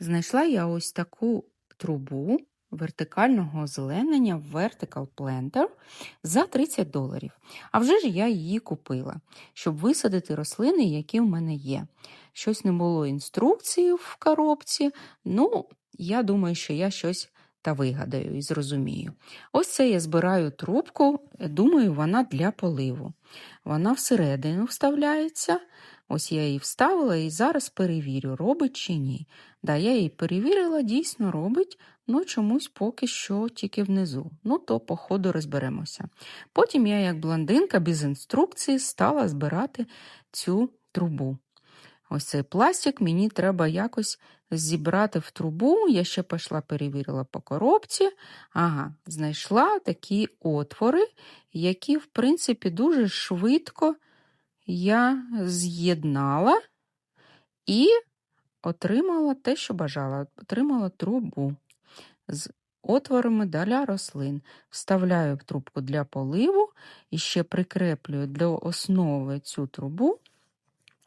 Знайшла я ось таку трубу вертикального озеленення Vertical Planter за 30 доларів. А вже ж я її купила, щоб висадити рослини, які в мене є. Щось не було інструкції в коробці. Ну, я думаю, що я щось та вигадаю і зрозумію. Ось це я збираю трубку, думаю, вона для поливу. Вона всередину вставляється. Ось я її вставила і зараз перевірю, робить чи ні. Да, я її перевірила, дійсно робить, ну чомусь поки що тільки внизу. Ну, то по ходу розберемося. Потім я, як блондинка, без інструкції, стала збирати цю трубу. Ось цей пластик мені треба якось зібрати в трубу. Я ще пішла, перевірила по коробці. Ага, знайшла такі отвори, які, в принципі, дуже швидко я з'єднала і отримала те, що бажала. Отримала трубу з отворами для рослин. Вставляю в трубку для поливу і ще прикреплюю для основи цю трубу.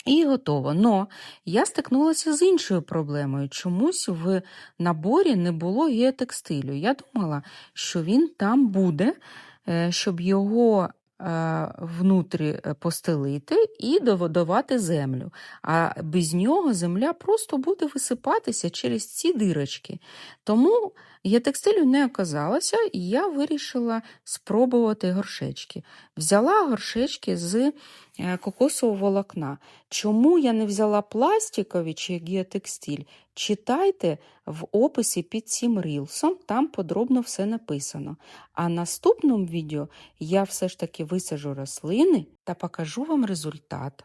І готово. Но я стикнулася з іншою проблемою. Чомусь в наборі не було геотекстилю. Я думала, що він там буде, е, щоб його внутрі е, постелити і доводувати землю. А без нього земля просто буде висипатися через ці дирочки. Тому геотекстилю не оказалося, і я вирішила спробувати горшечки. Взяла горшечки з е, кокосового волокна. Чому я не взяла пластикові чи геотекстиль? Читайте в описі під цим рілсом, там подробно все написано. А наступному відео я все ж таки висажу рослини та покажу вам результат.